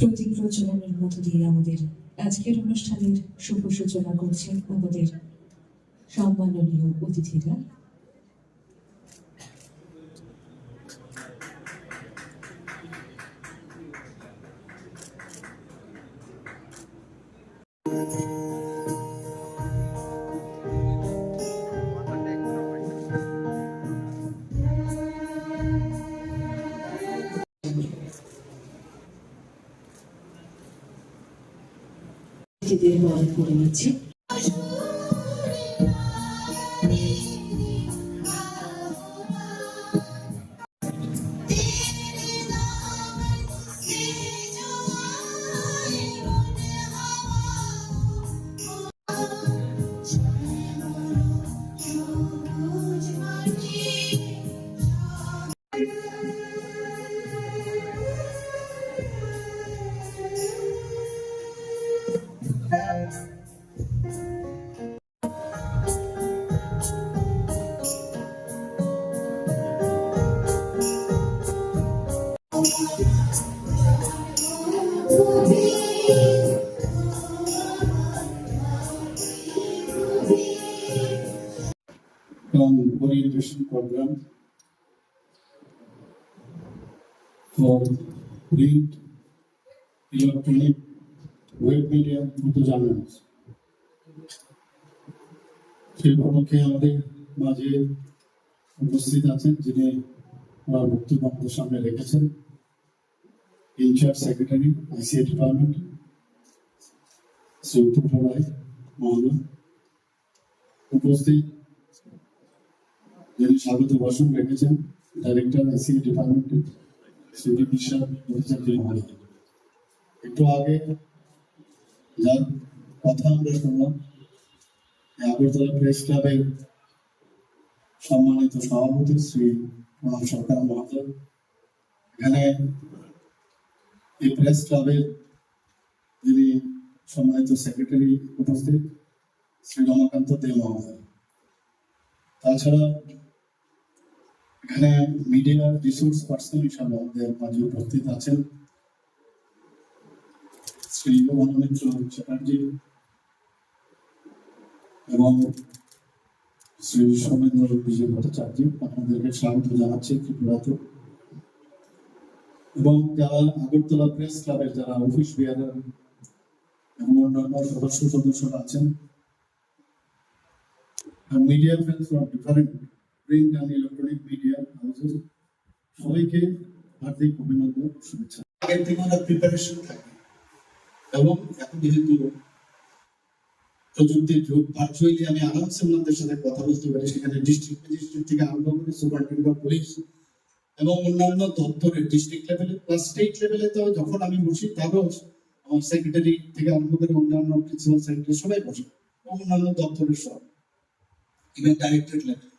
প্রতীক প্রচলনের মধ্য দিয়ে আমাদের আজকের অনুষ্ঠানের শুভ সূচনা করছেন আমাদের সম্মাননীয় অতিথিরা। বরণ করে নিচ্ছি। From orientation program for print, electronic, journals. সেই উপলক্ষে আমাদের মাঝে উপস্থিত আছেন যিনি আমাদের সামনে রেখেছেন। Incharge secretary ICI department Shri Uttam Roy উপস্থিত। যিনি স্বাগত ভাষণ রেখেছেন director ICI department Shri Biswas একটু আগে যার কথা আমরা শুনলাম। আগরতলা প্রেস ক্লাবের সম্মানিত সভাপতি শ্রী প্রণব সরকার এখানে এই প্রেস ক্লাবের যিনি সম্মানিত সেক্রেটারি উপস্থিত, শ্রী রমাকান্ত দে মহোদয়। তাছাড়া এখানে মিডিয়া রিসোর্স পার্সন হিসাবে আমাদের মাঝে উপস্থিত আছেন শ্রী অনুমিত্র চ্যাটার্জি এবং শ্রী সৌমেন্দ্র বিজয় ভট্টাচার্য আপনাদেরকে স্বাগত জানাচ্ছি ত্রিপুরাতে এবং যারা আগরতলা প্রেস ক্লাবের যারা অফিস বিয়ারার এবং অন্যান্য সদস্য সদস্যরা আছেন media friends from different print and electronic media houses, সবাইকে হার্দিক অভিনন্দন শুভেচ্ছা। আগের থেকে ওরা প্রিপারেশন থাকে এবং এখন যেহেতু প্রযুক্তির যুগ ভার্চুয়ালি আমি আরামসে ওনাদের সাথে কথা বলতে পারি, সেখানে ডিস্ট্রিক্ট ম্যাজিস্ট্রেট থেকে আরম্ভ করে সুপারিনটেন্ডেন্ট পুলিশ এবং অন্যান্য দপ্তরের ডিস্ট্রিক্ট লেভেলে প্লাস স্টেট লেভেলে তো যখন আমি বসি তারও আমার সেক্রেটারি থেকে আরম্ভ করে অন্যান্য প্রিন্সিপাল সেক্রেটারি সবাই বসে অন্যান্য দপ্তরের সব ইভেন ডাইরেক্টর লেভেল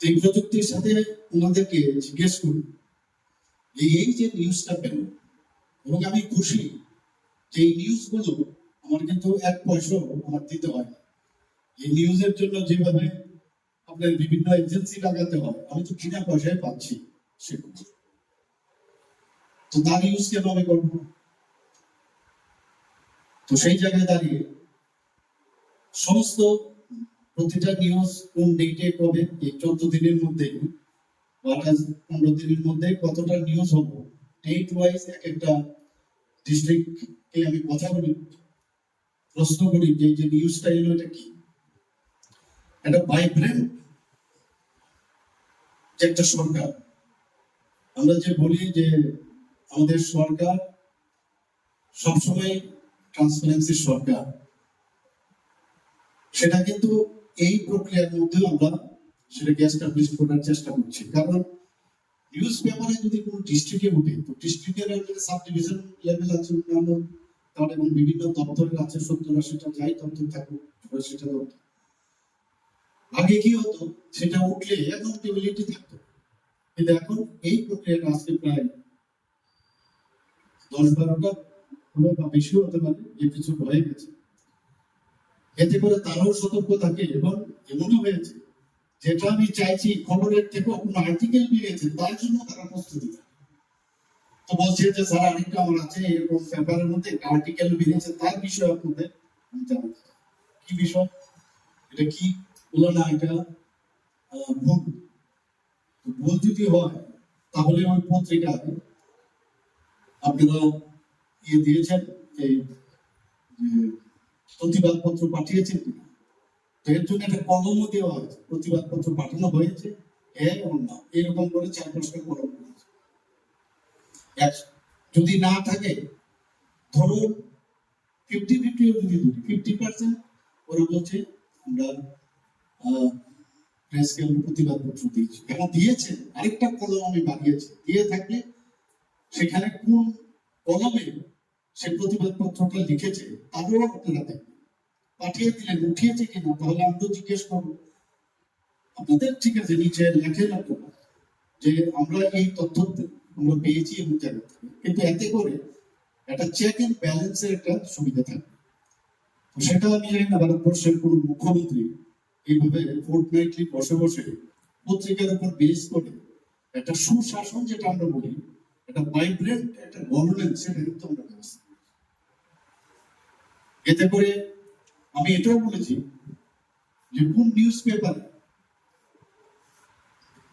এই প্রযুক্তির সাথে ওনাদেরকে জিজ্ঞেস করি এই যে নিউজটা পেল, এবং আমি খুশি এই নিউজগুলো আমার কিন্তু এক পয়সাও আমার দিতে হয় না এই নিউজের জন্য যেভাবে আপনার বিভিন্ন এজেন্সি লাগাতে হয়, আমি তো বিনা পয়সায় পাচ্ছি সেগুলো তো তার ইউজ কেন আমি করব? তো সেই জায়গায় দাঁড়িয়ে সমস্ত প্রতিটা নিউজ কোন ডেটে কবে, এই চোদ্দ দিনের মধ্যে বা পনেরো দিনের মধ্যে কতটা নিউজ হব ডেট ওয়াইজ এক একটা ডিস্ট্রিক্টকে আমি কথা বলি, প্রশ্ন করি যে যে নিউজটা এলো এটা কি? একটা ভাইব্রেন্ট যে একটা সরকার। আমরা যে বলি যে আমাদের সরকার সবসময় ট্রান্সপারেন্সির সরকার। সেটা কিন্তু এই প্রক্রিয়ার মধ্যেও আমরা সেটাকে এস্টাবলিশ করার চেষ্টা করছি। কারণ নিউজ পেপারে যদি কোনো ডিস্ট্রিক্টে উঠে তো ডিস্ট্রিক্টের সাব ডিভিশন লেভেল আছে অন্যান্য তার এবং বিভিন্ন দপ্তরের আছে সত্তর আশিটা যাই দপ্তর থাকুক সেটা দপ্তর আগে কি হতো, সেটা উঠলে অ্যাকাউন্টেবিলিটি থাকতো। কিন্তু এখন এই প্রক্রিয়াটা আজকে প্রায় দশ বারোটা হলো বা বেশিও হতে পারে এপিসোড হয়ে গেছে। এতে করে তারাও সতর্ক থাকে এবং এমনও হয়েছে যেটা আমি চাইছি, খবরের থেকে কোনো আর্টিকেল বেরিয়েছে তার জন্য তারা প্রস্তুতি তো বলছে যে, স্যার, আরেকটা আমার আছে, এরকম পেপারের মধ্যে আর্টিকেল বেরিয়েছে তার বিষয়ে আপনাদের। কি বিষয়? এটা কি? বলল না, এটা ভুল। ভুল যদি হয়, তাহলে ওই পত্রিকায় আপনারা ইয়ে দিয়েছেন যে প্রতিবাদ পত্র পাঠিয়েছেন কিনা? এর জন্য একটা কলমও দেওয়া হয়েছে প্রতিবাদ পত্র পাঠানো হয়েছে হ্যাঁ এবং না। এরকম করে চার কলম যদি না থাকে, ধরুন ফিফটি ফিফটিও যদি ফিফটি পার্সেন্ট ওরা বলছে, আমরা প্রেসকে প্রতিবাদ পত্র দিয়েছি। এবং দিয়েছে, আরেকটা কলম আমি বানিয়েছি দিয়ে থাকলে সেখানে কোন কলমে সে প্রতিবাদ পত্রটা লিখেছে, তারও আপনারা দেখবেন। পাঠিয়ে দিলেন উঠিয়েছে কিনা তাহলে আমি তো জিজ্ঞেস করব। আপনাদের ঠিক আছে, নিচে লেখেন আপনারা যে আমরা এই তথ্য আমরা পেয়েছি এবং জায়গা থেকে। কিন্তু এতে করে একটা চেক এন্ড ব্যালেন্সের একটা সুবিধা থাকবে। সেটা আমি জানি না, ভারতবর্ষের কোনো মুখ্যমন্ত্রী এইভাবে ফোর্টনাইটলি বসে বসে পত্রিকার উপর বেস করে একটা সুশাসন যেটা আমরা বলি, একটা ভাইব্রেন্ট একটা গভর্নেন্স সেটা কিন্তু আমরা ব্যবস্থা। এতে করে আমি এটাও বলেছি যে কোন নিউজ পেপারে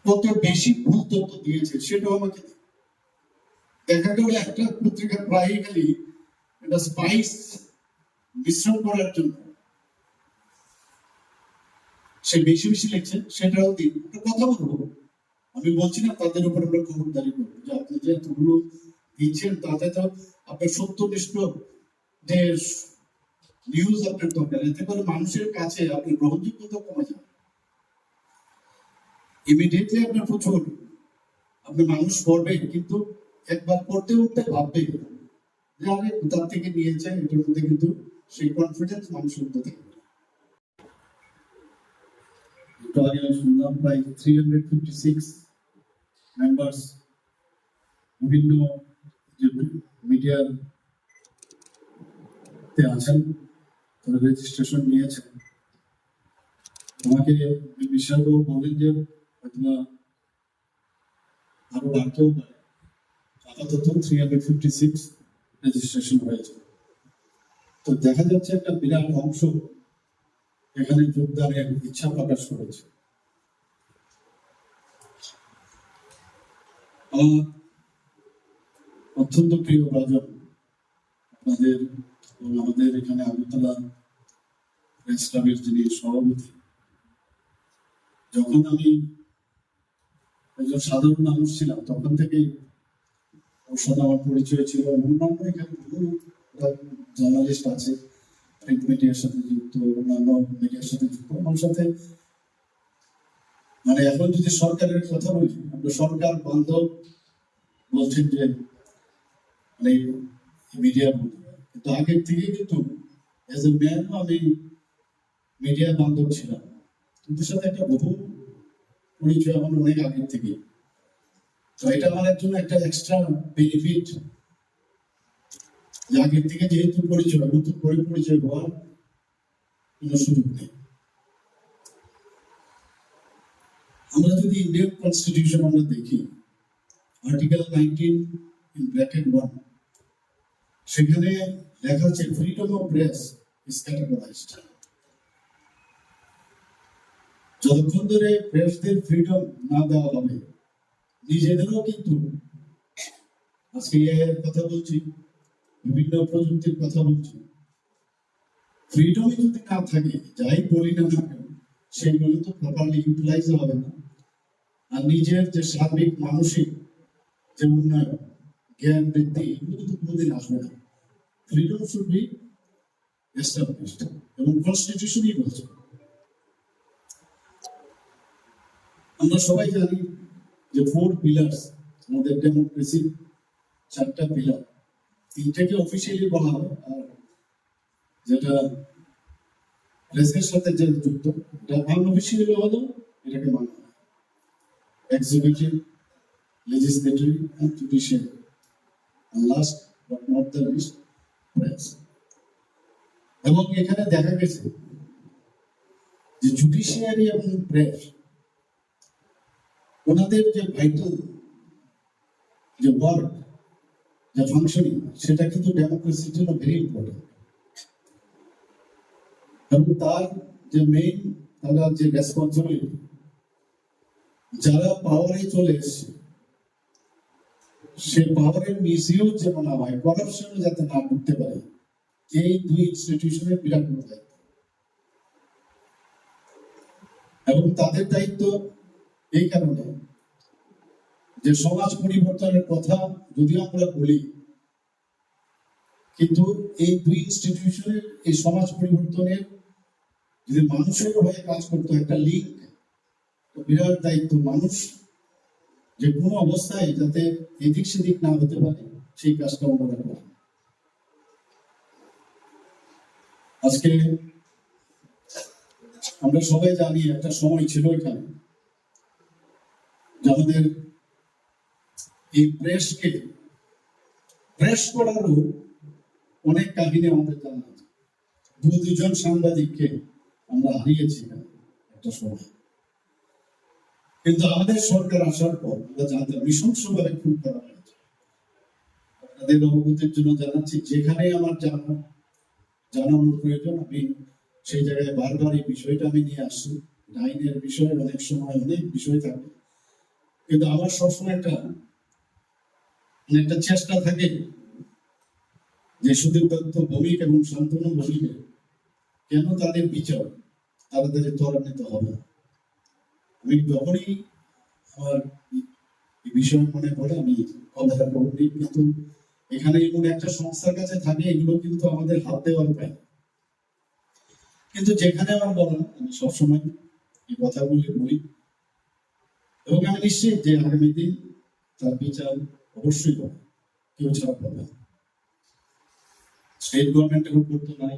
কত বেশি ভুল তথ্য দিয়েছে সেটাও আমাকে দেখা গেল একটা পত্রিকা প্রায় খালি একটা স্পাইস মিশ্রণ করার জন্য। সে বেশি বেশি লিখছে, সেটাও দিন। একটা কথা বলব, আমি বলছি না তাদের উপর আমরা খবরদারি করব যে আপনি যে এতগুলো দিচ্ছেন, তাতে তো আপনার সত্যনিষ্ঠ যে নিউজ আপনার দরকার এতে করে মানুষের কাছে আপনার গ্রহণযোগ্যতা কমে যাবে। ইমিডিয়েটলি আপনার প্রচুর। আপনি মানুষ পড়বে, কিন্তু একবার পড়তে উঠতে ভাববে যে আরে কোথার থেকে নিয়েছে? এটার মধ্যে কিন্তু সেই কনফিডেন্স মানুষের মধ্যে থাকবে বিভিন্ন মিডিয়ার আছেন। রেজিস্ট্রেশন নিয়েছেন আমাকে বিশালবাবু বলেন যে হয়তো আরও বাড়তেও পারে। আপাতত three hundred fifty six registration হয়েছে। তো দেখা যাচ্ছে একটা বিরাট অংশ এখানে যোগদানের ইচ্ছা প্রকাশ করেছে। অত্যন্ত প্রিয় রাজন আপনাদের এবং আমাদের এখানে আগরতলা প্রেস ক্লাবের যিনি সভাপতি, যখন আমি একজন সাধারণ মানুষ ছিলাম, তখন থেকে ওর সাথে আমার পরিচয় ছিল অন্যান্য এখানে বহু জার্নালিস্ট আছে প্রিন্ট মিডিয়ার সাথে যুক্ত, অন্যান্য মিডিয়ার সাথে যুক্ত। আমার সাথে মানে এখন যদি সরকারের কথা বলি, আমরা সরকার বান্ধব বলছেন যে মানে মিডিয়া কিন্তু আগের থেকে কিন্তু এজ এ ম্যান আমি মিডিয়া বান্ধব ছিলাম। কিন্তু সাথে একটা বহু পরিচয় আমার অনেক আগের থেকে তো এটা আমার জন্য একটা এক্সট্রা বেনিফিট যে আগের থেকে যেহেতু পরিচয়, নতুন করে পরিচয় হওয়ার কোনো সুযোগ নেই। আমরা যদি ইন্ডিয়ান কনস্টিটিউশন আমরা দেখি article nineteen in bracket one সেখানে লেখা আছে freedom of press is categorized যতক্ষণ ধরে প্রেসদের ফ্রিডম না দেওয়া হবে, নিজেদেরও কিন্তু আজকে কথা বলছি, বিভিন্ন প্রযুক্তির কথা বলছি ফ্রিডমই যদি না থাকে, যাই বলি না না কেন সেইগুলো তো প্রপারলি ইউটিলাইজ হবে না। আর নিজের যে সার্বিক, মানসিক যে উন্নয়ন, জ্ঞান বৃদ্ধি এগুলো তো কোনোদিন আসবে না। ফ্রিডম শুড বি এস্টাবলিশড এবং কনস্টিটিউশনই বলছে। আমরা সবাই জানি যে ফোর পিলার্স আমাদের ডেমোক্রেসির চারটা পিলার তিনটাকে অফিসিয়ালি বলা হয়। আর যেটা প্রেসের সাথে যে যুক্ত, এটা আনঅফিসিয়ালি হলেও এটাকে মানা হয়। Executive legislature and judiciary and last but not the এবং এখানে দেখা গেছে যে জুডিশিয়ারি এবং প্রেস ওনাদের যে ভাইটাল যে ওয়ার্ক যে ফাংশনিং সেটা কিন্তু ডেমোক্রেসির জন্য ভেরি ইম্পর্টেন্ট এবং তার যে মেইন তারা যে রেসপন্সিবিলিটি যারা পাওয়ারে চলে এসছে সে পাওয়ারের মিসইউজ যেন না হয় করাপশন যাতে না করতে পারে, এই দুই ইনস্টিটিউশনের বিরাট বড় দায়িত্ব। এবং তাদের দায়িত্ব এই কারণে যে সমাজ পরিবর্তনের কথা যদি আমরা বলি, কিন্তু এই দুই ইনস্টিটিউশনের এই সমাজ পরিবর্তনের যদি মানুষের হয়ে কাজ করতো একটা লিঙ্ক বিরাট দায়িত্ব মানুষ যে কোনো অবস্থায় যাতে এদিক সেদিক না হতে পারে, সেই কাজটা ওনারা করে আজকে আমরা সবাই জানি একটা সময় ছিল এখানে যে আমাদের এই প্রেসকে প্রেস করারও অনেক কাহিনী আমাদের জানা দু দুজন সাংবাদিককে আমরা হারিয়েছি একটা সময়। কিন্তু আমাদের সরকার আসার পর আমরা জানতাম নৃশংসভাবে খুন করা হয়েছে। আপনাদের অবগতির জন্য জানাচ্ছি, যেখানে আমার জানা, জানানোর প্রয়োজন, আমি সেই জায়গায় বারবার এই বিষয়টা আমি নিয়ে আসছি। আইনের বিষয়ে অনেক সময় অনেক বিষয় থাকে। কিন্তু আমার সবসময় একটা মানে একটা চেষ্টা থাকে যে সুদীপ দত্ত ভৌমিক এবং শান্তনু ভৌমিকের কেন তাদের বিচার তারা তাদের ত্বরান্বিত হবে না। আমি যখনই আমার বিষয় মনে পড়ে আমি কথাটা বলি কিন্তু এখানে এমন একটা সংস্থার কাছে থাকে, এগুলো কিন্তু আমাদের হাত দেওয়ার উপায়। কিন্তু যেখানে আমার বলা আমি সবসময় এই কথাগুলি বলি। এবং আমি নিশ্চিত যে আগামী দিন তার বিচার অবশ্যই হবে, কেউ ছাড়া পাবে। স্টেট গভর্নমেন্টের উপর তো নাই।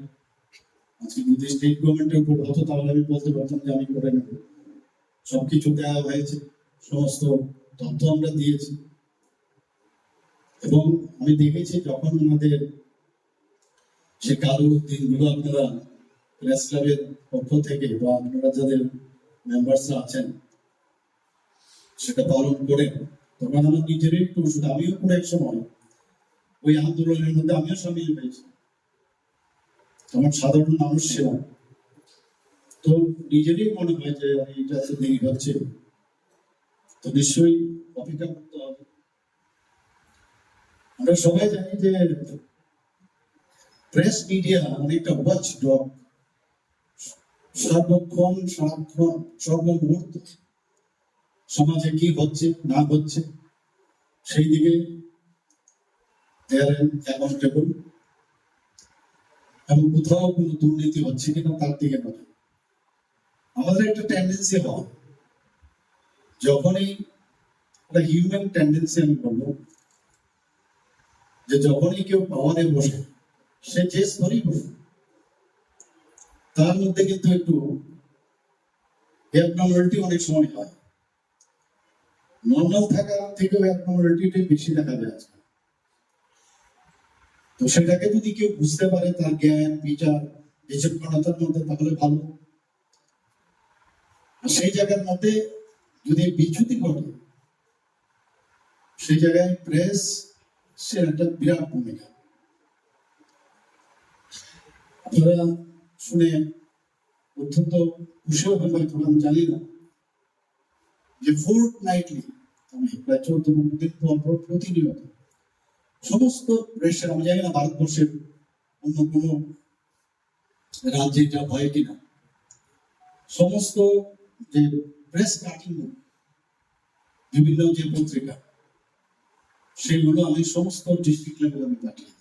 আজকে যদি স্টেট গভর্নমেন্টের উপর হতো, তাহলে আমি বলতে পারতাম যে আমি করে নেব। সবকিছু দেওয়া হয়েছে, সমস্ত তথ্য আমরা দিয়েছি। এবং আমি দেখেছি যখন আমাদের সে কালো দিনগুলো আপনারা প্রেস ক্লাবের পক্ষ থেকে বা আপনারা যাদের মেম্বার্সরা আছেন, সেটা পালন করেন তখন আমার নিজেরই একটু শুধু আমিও কোনো এক সময় ওই আন্দোলনের মধ্যে আমিও সামিল হয়েছি। আমার সাধারণ মানুষ ছিলাম তো নিজেরই মনে হয় যে এটা তো দেরি হচ্ছে। তো নিশ্চয়ই অপেক্ষা করতে হবে। আমরা সবাই জানি যে প্রেস মিডিয়া অনেকটা ওয়াচ ডগ সর্বক্ষণ, সারাক্ষণ সর্বমুহূর্ত সমাজে কি হচ্ছে, না হচ্ছে, সেই দিকে এবং কোথাও কোনো দুর্নীতি হচ্ছে কিনা, তার দিকে নজর। আমাদের একটা টেন্ডেন্সি হয়। যখনই একটা হিউম্যান টেন্ডেন্সি আমি বলব, যে যখনই কেউ পাওয়ারে বসে, সে যে স্তরেই বসে তার মধ্যে কিন্তু একটু অ্যাবনর্মালিটি অনেক সময় হয়। নর্মাল থাকা থেকেও অ্যাবনর্মালিটি বেশি দেখা যায় আজকাল। তো সেটাকে যদি কেউ বুঝতে পারে, তার জ্ঞান, বিচার বিচক্ষণতার মধ্যে তাহলে ভালো। সেই জায়গার মধ্যে যদি বিচ্যুতি ঘটে, সেই জায়গায় প্রেস সে একটা বিরাট ভূমিকা। আপনারা শুনে অত্যন্ত খুশি হবেন হয়তো আমি জানি না যে ফোর্ট নাইটলি আমি প্রায় চোদ্দ দিন পর পর প্রতিনিয়ত সমস্ত প্রেসের আমি জানি না ভারতবর্ষের অন্য কোনো রাজ্যে যা হয় কিনা, সমস্ত যে প্রেস কাঠিনো বিভিন্ন যে পত্রিকা সেগুলো আমি সমস্ত ডিস্ট্রিক্ট লেভেলে আমি পাঠিয়ে